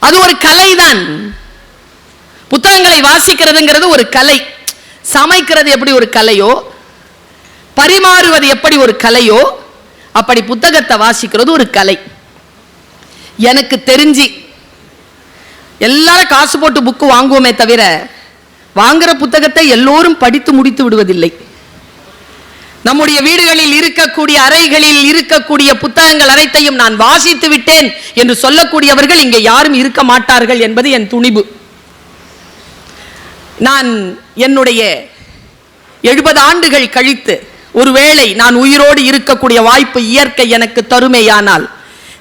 அது ஒரு கலைதான். புத்தகங்களை வாசிக்கிறதுங்கிறது ஒரு கலை. சமைக்கிறது எப்படி ஒரு கலையோ பரிமாறுவது எப்படி ஒரு கலையோ அப்படி புத்தகத்தை வாசிக்கிறது ஒரு கலை. எனக்கு தெரிஞ்சு எல்லாரும் காசு போட்டு புக்கு வாங்குவோமே தவிர வாங்குற புத்தகத்தை எல்லோரும் படித்து முடித்து விடுவதில்லை. நம்முடைய வீடுகளில் இருக்கக்கூடிய அறைகளில் இருக்கக்கூடிய புத்தகங்கள் அனைத்தையும் நான் வாசித்து விட்டேன் என்று சொல்லக்கூடியவர்கள் இங்கே யாரும் இருக்க மாட்டார்கள் என்பது என் துணிவு. நான் என்னுடைய எழுபது ஆண்டுகள் கழித்து ஒருவேளை நான் உயிரோடு இருக்கக்கூடிய வாய்ப்பு இயற்கை எனக்கு தருமேயானால்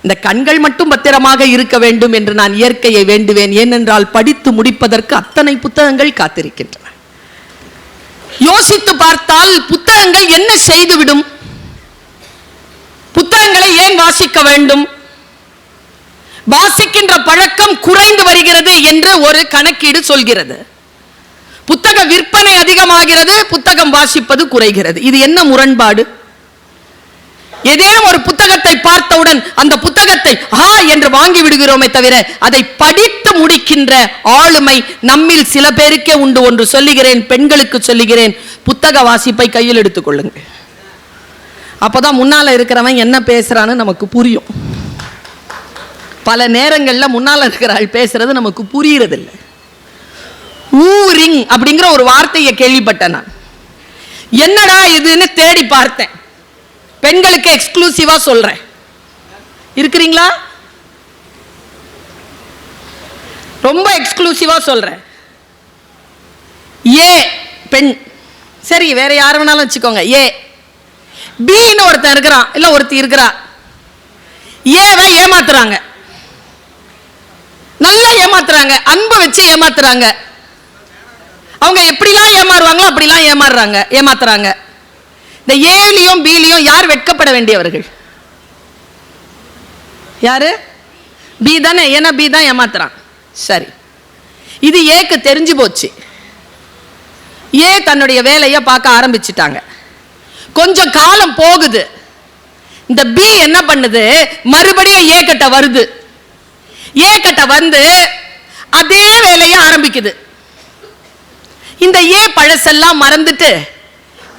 இந்த கண்கள் மட்டும் பத்திரமாக இருக்க வேண்டும் என்று நான் இயற்கையை வேண்டுவேன். ஏனென்றால் படித்து முடிப்பதற்கு அத்தனை புத்தகங்கள் காத்திருக்கின்றன. யோசித்து பார்த்தால் புத்தகங்கள் என்ன செய்துவிடும் புத்தகங்களை ஏன் வாசிக்க வேண்டும். வாசிக்கின்ற பழக்கம் குறைந்து வருகிறது என்று ஒரு கணக்கீடு சொல்கிறது. புத்தக விற்பனை அதிகமாகிறது புத்தகம் வாசிப்பது குறைகிறது. இது என்ன முரண்பாடு? ஏதேனும் ஒரு புத்தகத்தை பார்த்தவுடன் அந்த புத்தகத்தை ஆ என்று வாங்கி விடுகிறோமே தவிர அதை படித்து முடிக்கின்ற ஆளுமை நம்மில் சில பேருக்கே உண்டு ஒன்று சொல்லுகிறேன் பெண்களுக்கு சொல்லுகிறேன். புத்தக வாசிப்பை கையில் எடுத்துக் அப்போ அப்பதான் முன்னால இருக்கிறவன் என்ன பேசுறான்னு நமக்கு புரியும். பல நேரங்கள்ல முன்னால இருக்கிற ஆள் பேசுறது நமக்கு புரியறதில்லை. ஊரிங் அப்படிங்கிற ஒரு வார்த்தையை கேள்விப்பட்டேன் நான். என்னடா இதுன்னு தேடி பார்த்தேன். பெண்களுக்கு எக்ஸ்க்ளூசிவா சொல்றேன். இருக்கிறீங்களா? ரொம்ப எக்ஸ்க்ளூசிவா சொல்றேன். ஏ பெண். சரி வேற யார் வேணாலும் வச்சுக்கோங்க. ஏ. பின்னு ஒருத்தன் இருக்கிறான் இல்ல ஒருத்தி இருக்கிறா. ஏவை ஏமாத்துறாங்க. நல்லா ஏமாத்துறாங்க அன்பு வச்சு ஏமாத்துறாங்க. அவங்க எப்படிலாம் ஏமாறுவாங்களோ அப்படிலாம் ஏமாறுறாங்க ஏமாத்துறாங்க. இந்த ஏலியும் பிலியும் யார் வெட்கப்பட வேண்டியவர்கள்? யாரு? பி தானே ஏன்னா பி தான் ஏமாத்துறான். சரி. இது ஏக்கு தெரிஞ்சு போச்சு. ஏ தன்னுடைய வேலையை பார்க்க ஆரம்பிச்சிட்டாங்க. கொஞ்சம் காலம் போகுது. இந்த பி என்ன பண்ணுது? மறுபடியும் ஏ கட்ட வருது. ஏ கட்ட வந்து அதே வேலையை ஆரம்பிக்குது. இந்த ஏ பழசெல்லாம் மறந்துட்டு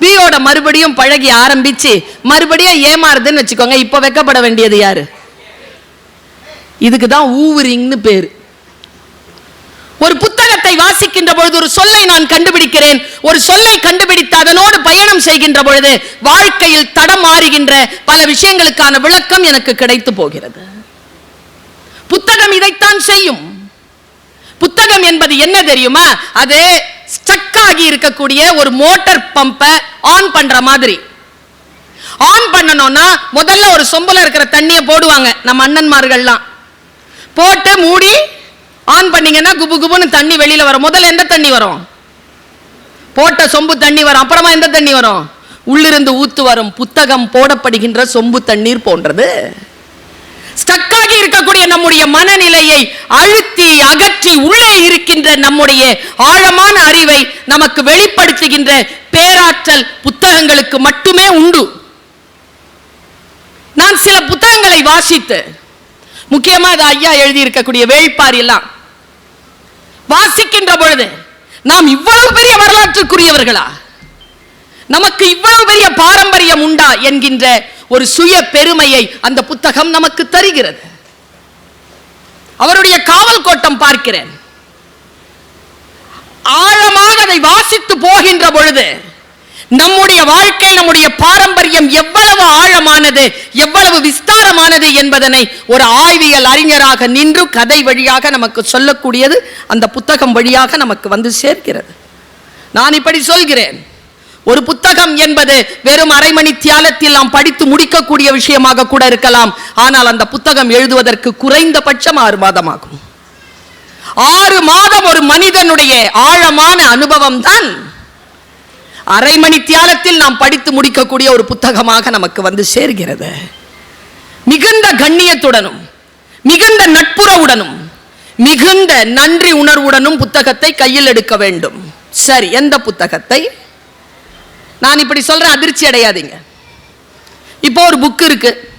பியோட மறுபடியும் பழகி ஆரம்பிச்சு மறுபடியும் ஏமாறுதுன்னு வச்சுக்கோங்க இப்ப வைக்கப்பட வேண்டியது யாரு? இதுக்கு தான் ஊவரிங்னு பேரு. ஒரு வாசிக்கின்ற பொழுது ஒரு சொல்லை நான் கண்டுபிடிக்கிறேன். ஒரு சொல்லை கண்டுபிடித்து அதனோடு பயணம் செய்கின்ற பொழுது வாழ்க்கையில் தடம் மாறுகின்ற பல விஷயங்களுக்கான விளக்கம் எனக்கு கிடைத்து போகிறது. புத்தகம் இதைத்தான் செய்யும். புத்தகம் என்பது என்ன தெரியுமா? அது ஸ்டக் ஆகி இருக்கக்கூடிய ஒரு மோட்டார் பம்பை ஆன் பண்ற மாதிரி. ஆன் பண்ணணும்னா முதல்ல ஒரு சொம்புல இருக்கிற தண்ணியை போடுவாங்க நம்ம அண்ணன்மார்கள்லாம். போட்டு மூடி ஆன் பண்ணீங்கன்னா குபு குபுன்னு தண்ணி வெளியில வரும். முதல்ல எந்த தண்ணி வரும்? போட்ட சொம்பு தண்ணி வரும். அப்புறமா எந்த தண்ணி வரும்? உள்ளிருந்து ஊத்து வரும். புத்தகம் போடப்படுகின்ற சொம்பு தண்ணீர் போன்றது. ஸ்டக்காகி இருக்கக்கூடிய நம்முடைய மனநிலையை அழுத்தி அகற்றி உள்ளே இருக்கின்ற நம்முடைய ஆழமான அறிவை நமக்கு வெளிப்படுத்துகின்ற பேராற்றல் புத்தகங்களுக்கு மட்டுமே உண்டு. நான் சில புத்தகங்களை வாசித்து முக்கியமா அது ஐயா எழுதியிருக்கக்கூடிய வேள்பாரி எல்லாம். வாசிக்கின்ற பொழுது நாம் இவ்வளவு பெரிய வரலாற்றுக்குரியவர்களா? நமக்கு இவ்வளவு பெரிய பாரம்பரியம் உண்டா என்கின்ற ஒரு சுய பெருமையை அந்த புத்தகம் நமக்கு தருகிறது. அவருடைய காவல் கோட்டம் பார்க்கிறேன். ஆழமாக அதை வாசித்து போகின்ற பொழுது நம்முடைய வாழ்க்கை நம்முடைய பாரம்பரியம் எவ்வளவு ஆழமானது எவ்வளவு விஸ்தாரமானது என்பதனை ஒரு ஆய்வியல் அறிஞராக நின்று கதை வழியாக நமக்கு சொல்லக்கூடியது அந்த புத்தகம் வழியாக நமக்கு வந்து சேர்க்கிறது. நான் இப்படி சொல்கிறேன். ஒரு புத்தகம் என்பது வெறும் அரை மணி தியாலத்தில் நாம் படித்து முடிக்கக்கூடிய விஷயமாக கூட இருக்கலாம். ஆனால் அந்த புத்தகம் எழுதுவதற்கு குறைந்தபட்சம் ஆறு மாதம் ஆகும் ஆறு மாதம் ஒரு மனிதனுடைய ஆழமான அனுபவம் தான் அரை மணி தியாலத்தில் நாம் படித்து முடிக்கக்கூடிய ஒரு புத்தகமாக நமக்கு வந்து சேர்கிறது. மிகுந்த கண்ணியத்துடனும் மிகுந்த நட்புறவுடனும் மிகுந்த நன்றி உணர்வுடனும் புத்தகத்தை கையில் எடுக்க வேண்டும். சரி எந்த புத்தகத்தை? நான் இப்படி சொல்றேன் அதிர்ச்சி அடையாதீங்க. இப்போ ஒரு புக் இருக்கு.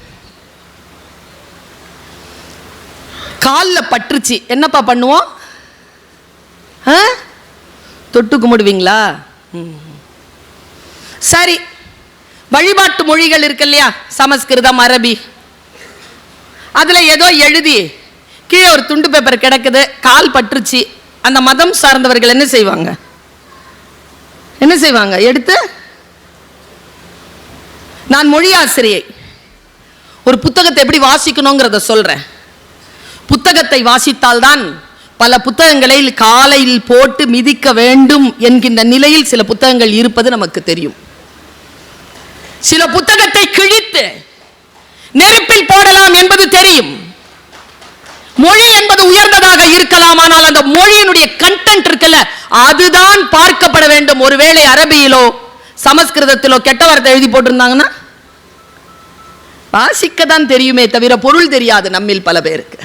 காலில் பற்றுச்சு. என்னப்பா பண்ணுவோம்? ஆ? தொட்டு கும்பிடுவீங்களா ம். சரி. வழிபாட்டு மொழிகள் இருக்கு இல்லையா? சமஸ்கிருதம் அரபி. அதில் ஏதோ எழுதி கீழே ஒரு துண்டு பேப்பர் கிடக்குது கால் பற்றுச்சு. அந்த மதம் சார்ந்தவர்கள் என்ன செய்வாங்க? என்ன செய்வாங்க? எடுத்து நான் மொழி ஆசிரியை. ஒரு புத்தகத்தை எப்படி வாசிக்கணுங்கிறத சொல்கிறேன் புத்தகத்தை வாசித்தால்தான் பல புத்தகங்களில் காலையில் போட்டு மிதிக்க வேண்டும் என்கின்ற நிலையில் சில புத்தகங்கள் இருப்பது நமக்கு தெரியும். சில புத்தகத்தை கிழித்து நெருப்பில் போடலாம் என்பது தெரியும். மொழி என்பது உயர்ந்ததாக இருக்கலாம் ஆனால் அந்த மொழியினுடைய கண்டென்ட் இருக்குல்ல அதுதான் பார்க்கப்பட வேண்டும். ஒருவேளை அரபியிலோ சமஸ்கிருதத்திலோ கெட்ட வார்த்தை எழுதி போட்டிருந்தாங்கன்னா வாசிக்க தான் தெரியுமே தவிர பொருள் தெரியாது நம்மில் பல பேருக்கு.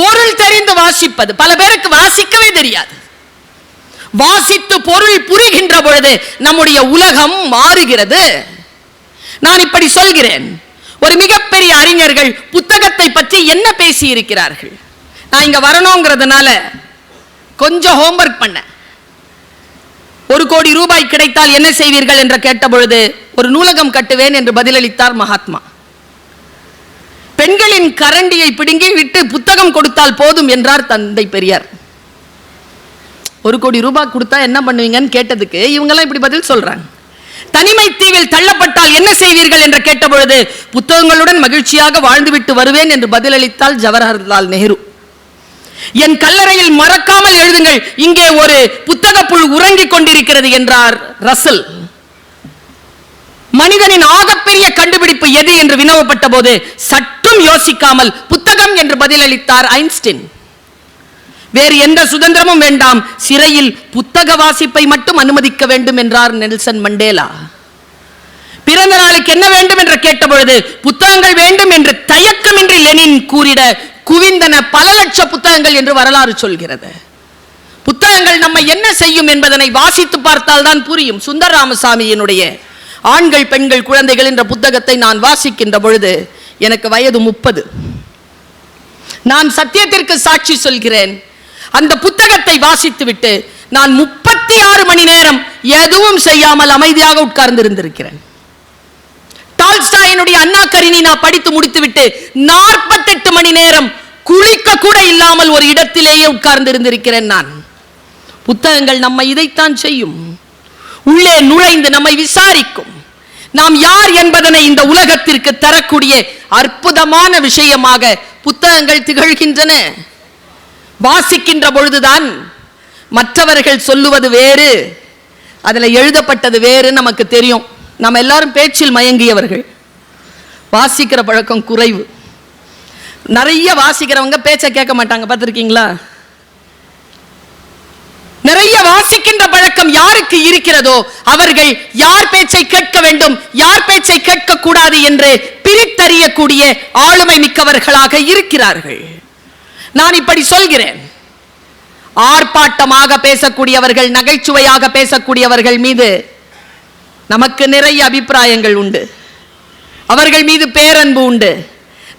பொருள் தெரிந்து வாசிப்பது பல பேருக்கு வாசிக்கவே தெரியாது. வாசித்து பொருள் புரிகின்ற பொழுது நம்முடைய உலகம் மாறுகிறது. நான் இப்படி சொல்கிறேன். ஒரு மிகப்பெரிய அறிஞர்கள் புத்தகத்தை பற்றி என்ன பேசி இருக்கிறார்கள் நான் இங்க வரணுங்கிறதுனால கொஞ்சம் ஹோம்ஒர்க் பண்ணேன் ஒரு கோடி ரூபாய் கிடைத்தால் என்ன செய்வீர்கள் என்று கேட்ட பொழுது ஒரு நூலகம் கட்டுவேன் என்று பதிலளித்தார் மகாத்மா. பெண்களின் கரண்டியை பிடுங்கி விட்டு புத்தகம் கொடுத்தால் போதும் என்றார் தந்தை பெரியார். ஒரு கோடி ரூபாய் கொடுத்தா என்ன பண்ணுவீங்கன்னு கேட்டதுக்கு இவங்கெல்லாம் இப்படி பதில் சொல்றாங்க. தனிமை தீவில் தள்ளப்பட்டால் என்ன செய்வீர்கள் என்று கேட்டபொழுது புத்தகங்களுடன் மகிழ்ச்சியாக வாழ்ந்துவிட்டு வருவேன் என்று பதிலளித்தால் ஜவஹர்லால் நேரு. என் கல்லறையில் மறக்காமல் எழுதுங்கள் இங்கே ஒரு புத்தக புல் உறங்கிக் கொண்டிருக்கிறது என்றார் ரசல். மனிதனின் ஆகப்பெரிய கண்டுபிடிப்பு எது? என்று வினவப்பட்ட போது சற்றும் யோசிக்காமல் புத்தகம் என்று பதிலளித்தார் ஐன்ஸ்டின். வேறு எந்த சுதந்திரமும் வேண்டாம். சிறையில் புத்தக வாசிப்பை மட்டும் அனுமதிக்க வேண்டும் என்றார் நெல்சன் மண்டேலா. பிறந்த நாளுக்கு என்ன வேண்டும் என்று கேட்டபொழுது புத்தகங்கள் வேண்டும் என்று தயக்கமின்றி லெனின் கூறிட குவிந்தன பல லட்ச புத்தகங்கள் என்று வரலாறு சொல்கிறது. புத்தகங்கள் நம்ம என்ன செய்யும் என்பதனை வாசித்து பார்த்தால் தான் புரியும். சுந்தர ராமசாமியினுடைய ஆண்கள் பெண்கள் குழந்தைகள் என்ற புத்தகத்தை நான் வாசிக்கின்ற பொழுது எனக்கு வயது முப்பது. நான் சத்தியத்திற்கு சாட்சி சொல்கிறேன். அந்த புத்தகத்தை வாசித்துவிட்டு நான் முப்பத்தி ஆறு மணி நேரம் எதுவும் செய்யாமல் அமைதியாக உட்கார்ந்து இருந்திருக்கிறேன் டால்ஸ்டாயினுடைய அண்ணா நான் படித்து முடித்துவிட்டு நாற்பத்தெட்டு மணி நேரம் குளிக்க கூட இல்லாமல் ஒரு இடத்திலேயே உட்கார்ந்து இருந்திருக்கிறேன் நான். புத்தகங்கள் நம்மை இதைத்தான் செய்யும். உள்ளே நுழைந்து நம்மை விசாரிக்கும். நாம் யார் என்பதனை இந்த உலகத்திற்கு தரக்கூடிய அற்புதமான விஷயமாக புத்தகங்கள் திகழ்கின்றன. வாசிக்கின்ற பொழுதுதான் மற்றவர்கள் சொல்லுவது வேறு அதுல எழுதப்பட்டது வேறு நமக்கு தெரியும். நம்ம எல்லாரும் பேச்சில் மயங்கியவர்கள். வாசிக்கிற பழக்கம் குறைவு. நிறைய வாசிக்கிறவங்க பேச்சை கேட்க மாட்டாங்க பார்த்துருக்கீங்களா? நிறைய வாசிக்கின்ற பழக்கம் யாருக்கு இருக்கிறதோ அவர்கள் யார் பேச்சை கேட்க வேண்டும் யார் பேச்சை கேட்க கூடாது என்று பிரித்தறியக்கூடிய ஆளுமை மிக்கவர்களாக இருக்கிறார்கள். நான் இப்படி சொல்கிறேன். ஆர்ப்பாட்டமாக பேசக்கூடியவர்கள் நகைச்சுவையாக பேசக்கூடியவர்கள் மீது நமக்கு நிறைய அபிப்பிராயங்கள் உண்டு. அவர்கள் மீது பேரன்பு உண்டு.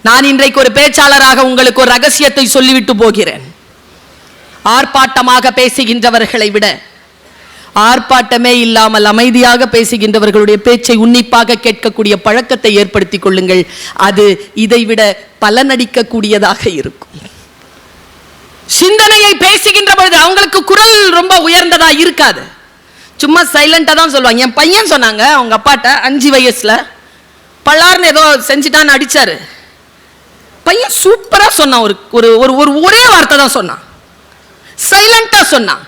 நான் இன்றைக்கு ஒரு பேச்சாளராக உங்களுக்கு ஒரு ரகசியத்தை சொல்லிவிட்டு போகிறேன். ஆர்ப்பாட்டமாக பேசுகின்றவர்களை விட ஆர்ப்பாட்டமே இல்லாமல் அமைதியாக பேசுகின்றவர்களுடைய பேச்சை உன்னிப்பாக கேட்கக்கூடிய பழக்கத்தை ஏற்படுத்திக் கொள்ளுங்கள். அது இதைவிட பலனடிக்கக்கூடியதாக இருக்கும். சிந்தனையை பேசுகின்ற பொழுது அவங்களுக்கு குரல் ரொம்ப உயர்ந்ததா இருக்காது. சும்மா சைலண்டா தான் சொல்லுவாங்க. என் பையன் சொன்னாங்க அவங்க அப்பாட்ட அஞ்சு வயசுல பல்லார்னு ஏதோ செஞ்சுட்டான்னு அடிச்சாரு. பையன் சூப்பரா சொன்னான் ஒரு ஒரு ஒரு ஒரு ஒரே வார்த்தை தான் சொன்னான். சைலண்டா சொன்னான்.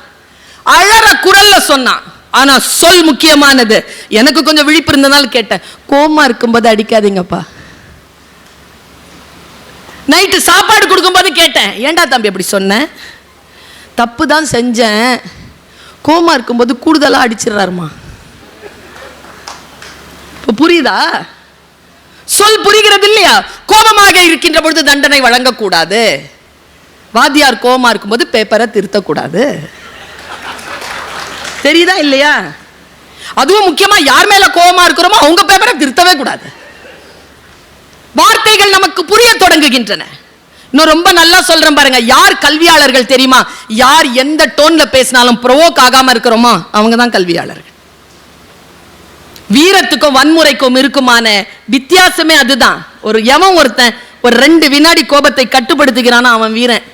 அழற குரல்ல சொன்னான். ஆனா சொல் முக்கியமானது. எனக்கு கொஞ்சம் விழிப்பு இருந்ததுனால கேட்டேன். கோமா இருக்கும்போது அடிக்காதீங்கப்பா. நைட்டு சாப்பாடு கொடுக்கும்போது கேட்டேன். ஏன்டா தம்பி அப்படி சொன்னேன் தப்பு தான் செஞ்சேன். கோமா இருக்கும்போது கூடுதலாக அடிச்சிடுறாருமா. இப்போ புரியுதா? சொல் புரிகிறது இல்லையா? கோபமாக இருக்கின்ற பொழுது தண்டனை வழங்கக்கூடாது. வாத்தியார் கோபமாக இருக்கும்போது பேப்பரை திருத்தக்கூடாது. தெரியுதா இல்லையா? அதுவும் முக்கியமாக யார் மேலே கோபமாக இருக்கிறோமோ அவங்க பேப்பரை திருத்தவே கூடாது. வார்த்தைகள் நமக்கு புரிய தொடங்குகின்றன. இன்னும் ரொம்ப நல்லா சொல்றேன் பாருங்க. யார் கல்வியாளர்கள் தெரியுமா? யார் எந்த டோன்ல பேசினாலும் ப்ரொவோக் ஆகாம இருக்கிறோமோ அவங்க தான் கல்வியாளர்கள். வீரத்துக்கும் வன்முறைக்கும் இருக்குமான வித்தியாசமே அதுதான். ஒரு எவன் ஒருத்தன் ஒரு ரெண்டு வினாடி கோபத்தை கட்டுப்படுத்துகிறானா அவன் வீரன்.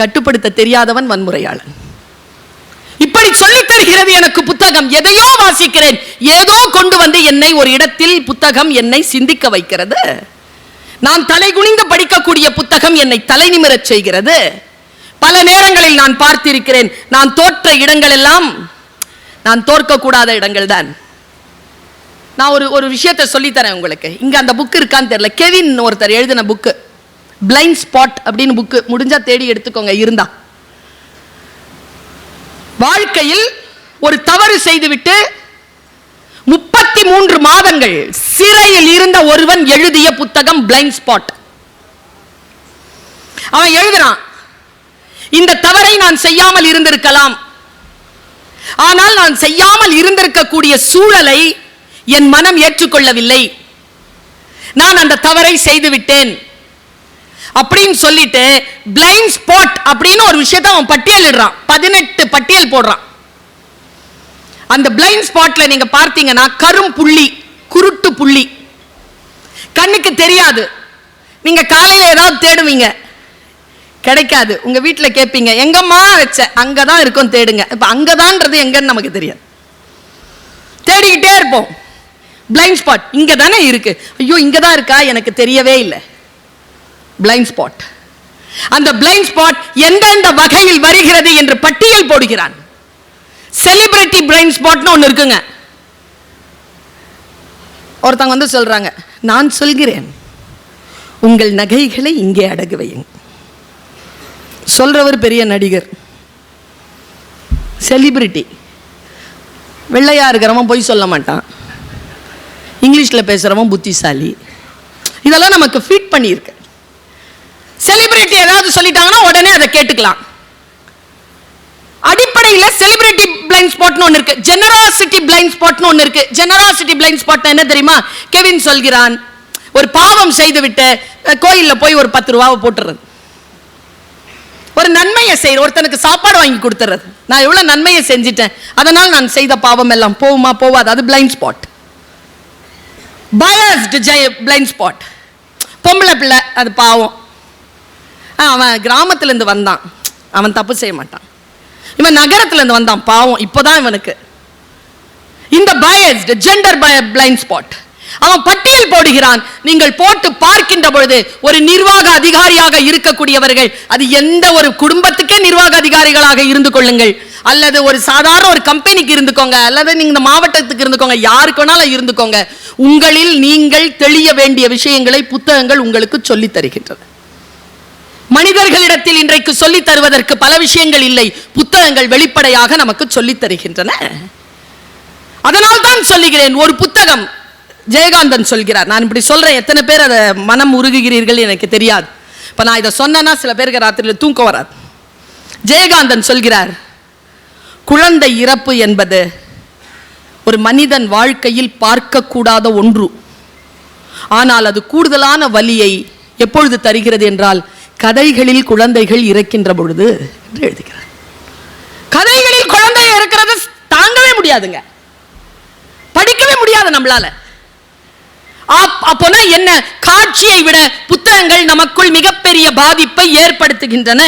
கட்டுப்படுத்த தெரியாதவன் வன்முறையாளன். இப்படி சொல்லித் தருகிறது எனக்கு புத்தகம் எதையோ வாசிக்கிறேன். ஏதோ கொண்டு வந்து என்னை ஒரு இடத்தில் புத்தகம் என்னை சிந்திக்க வைக்கிறது. நான் தலை குனிந்து படிக்கக்கூடிய புத்தகம் என்னை தலை நிமிரச் செய்கிறது. பல நேரங்களில் நான் பார்த்திருக்கிறேன் நான் தோற்ற இடங்கள் எல்லாம் நான் தோற்கக்கூடாத இடங்கள் தான் நான் ஒரு ஒரு விஷயத்தை சொல்லித்தரேன் உங்களுக்கு. இங்க அந்த புக் இருக்கான்னு தெரியல. கெவின் ஒருத்தர் எழுதின புக்கு பிளைண்ட் ஸ்பாட் அப்படின்னு புக்கு முடிஞ்சா தேடி எடுத்துக்கோங்க இருந்தான் வாழ்க்கையில் ஒரு தவறு செய்துவிட்டு முப்பத்தி மூன்று மாதங்கள் சிறையில் இருந்த ஒருவன் எழுதிய புத்தகம் பிளைண்ட் ஸ்பாட் அவன் எழுதுறான் இந்த தவறை நான் செய்யாமல் இருந்திருக்கலாம். ஆனால் நான் செய்யாமல் இருந்திருக்கக்கூடிய சூழலை என் மனம் ஏற்றுக்கொள்ளவில்லை. நான் அந்த தவறை செய்துவிட்டேன். அப்படின்னு சொல்லிட்டு பிளைண்ட் ஸ்பாட் அப்படின்னு ஒரு விஷயத்தை அவன் பட்டியலிடுறான் பதினெட்டு பட்டியல் போடுறான். அந்த பிளைண்ட் ஸ்பாட்ல நீங்க பார்த்தீங்கன்னா கரும் புள்ளி குருட்டு புள்ளி. கண்ணுக்கு தெரியாது. நீங்க காலையில ஏதாவது தேடுவீங்க. கிடைக்காது. உங்க வீட்டில் கேட்பீங்க எங்கம்மா? வச்ச அங்கதான் இருக்கும் தேடுங்க. இப்போ அங்கதான்றது எங்கன்னு நமக்கு தெரியாது. தேடிக்கிட்டே இருப்போம். பிளைண்ட் ஸ்பாட் இங்க தானே இருக்கு. ஐயோ இங்க தான் இருக்கா? எனக்கு தெரியவே இல்லை. பிளைண்ட் ஸ்பாட் அந்த பிளைண்ட் ஸ்பாட் எந்தெந்த வகையில் வருகிறது என்று பட்டியல் போடுகிறான். செலிபிரிட்டி பிளைண்ட் ஸ்பாட்னு ஒன்று இருக்குங்க. ஒருத்தவங்க வந்து சொல்கிறாங்க நான் சொல்கிறேன். உங்கள் நகைகளை இங்கே அடகு வையுங்க சொல்றவர் பெரிய நடிகர். செலிபிரிட்டி வெள்ளையாக இருக்கிறவன் பொய் சொல்ல மாட்டான். இங்கிலீஷில் பேசுகிறவன் புத்திசாலி. இதெல்லாம் நமக்கு ஃபீட் பண்ணியிருக்கு. செலிபிரிட்டி ஏதாவது சொல்லிட்டாங்கன்னா உடனே அதை கேட்டுக்கலாம். அடிப்படையில் செலிபிரிட்டி பிளைண்ட் ஸ்பாட்னு ஒன்று இருக்கு. ஜெனராசிட்டி பிளைண்ட் ஸ்பாட்னு ஒன்று இருக்கு. ஜெனராசிட்டி பிளைண்ட் ஸ்பாட் என்ன தெரியுமா? கெவின் சொல்கிறான் ஒரு பாவம் செய்துவிட்டு விட்டு கோயிலில் போய் ஒரு பத்து ரூபாவை போட்டுறது. ஒரு நன்மையை செய்கிற ஒருத்தனுக்கு சாப்பாடு வாங்கி கொடுத்துறது. நான் எவ்வளோ நன்மையை செஞ்சிட்டேன். அதனால் நான் செய்த பாவம் எல்லாம் போகுமா போவாது? அது பிளைண்ட் ஸ்பாட் பயஸ்டு ஜெய பிளைண்ட் ஸ்பாட் பொம்பளை பிள்ளை அது பாவம். அவன் கிராமத்துல இருந்து வந்தான். அவன் தப்பு செய்ய மாட்டான். இவன் நகரத்துல இருந்து வந்தான் பாவம் இப்போதான் இவனுக்கு. இந்த biased gender bias blind spot அவன் பட்டியல் போடுகிறான் நீங்கள் போட்டு பார்க்கின்ற பொழுது ஒரு நிர்வாக அதிகாரியாக இருக்கக்கூடியவர்கள் அது எந்த ஒரு குடும்பத்துக்கே நிர்வாக அதிகாரிகளாக இருந்து கொள்ளுங்கள். அல்லது ஒரு சாதாரண ஒரு கம்பெனிக்கு இருந்துக்கோங்க அல்லது நீங்க இந்த மாவட்டத்துக்கு இருந்துக்கோங்க யாருக்கு வேணாலும் இருந்துக்கோங்க. உங்களில் நீங்கள் தெளிய வேண்டிய விஷயங்களை புத்தகங்கள் உங்களுக்கு சொல்லித் தருகின்றன. மனிதர்களிடத்தில் இன்றைக்கு சொல்லித் தருவதற்கு பல விஷயங்கள் இல்லை. புத்தகங்கள் வெளிப்படையாக நமக்கு சொல்லித் தருகின்றன. அதனால் தான் சொல்லுகிறேன் ஒரு புத்தகம். ஜெயகாந்தன் சொல்கிறார். நான் இப்படி சொல்றேன் எத்தனை பேர் அதை மனம் உருகுகிறீர்கள் எனக்கு தெரியாது. இப்ப நான் இதை சொன்னேன்னா சில பேருக்கு ராத்திரியில் தூக்கம் வராது. ஜெயகாந்தன் சொல்கிறார் குழந்தை இறப்பு என்பது ஒரு மனிதன் வாழ்க்கையில் பார்க்கக்கூடாத ஒன்று. ஆனால் அது கூடுதலான வலியை எப்பொழுது தருகிறது என்றால் கதைகளில் குழந்தைகள் இறக்கின்ற பொழுது என்று எழுதுகிறார். கதைகளில் குழந்தை இருக்கிறது தாங்கவே முடியாதுங்க. படிக்கவே முடியாது நம்மளால. அப்போனா என்ன? காட்சியை விட புத்தகங்கள் நமக்குள் மிகப்பெரிய பாதிப்பை ஏற்படுத்துகின்றன.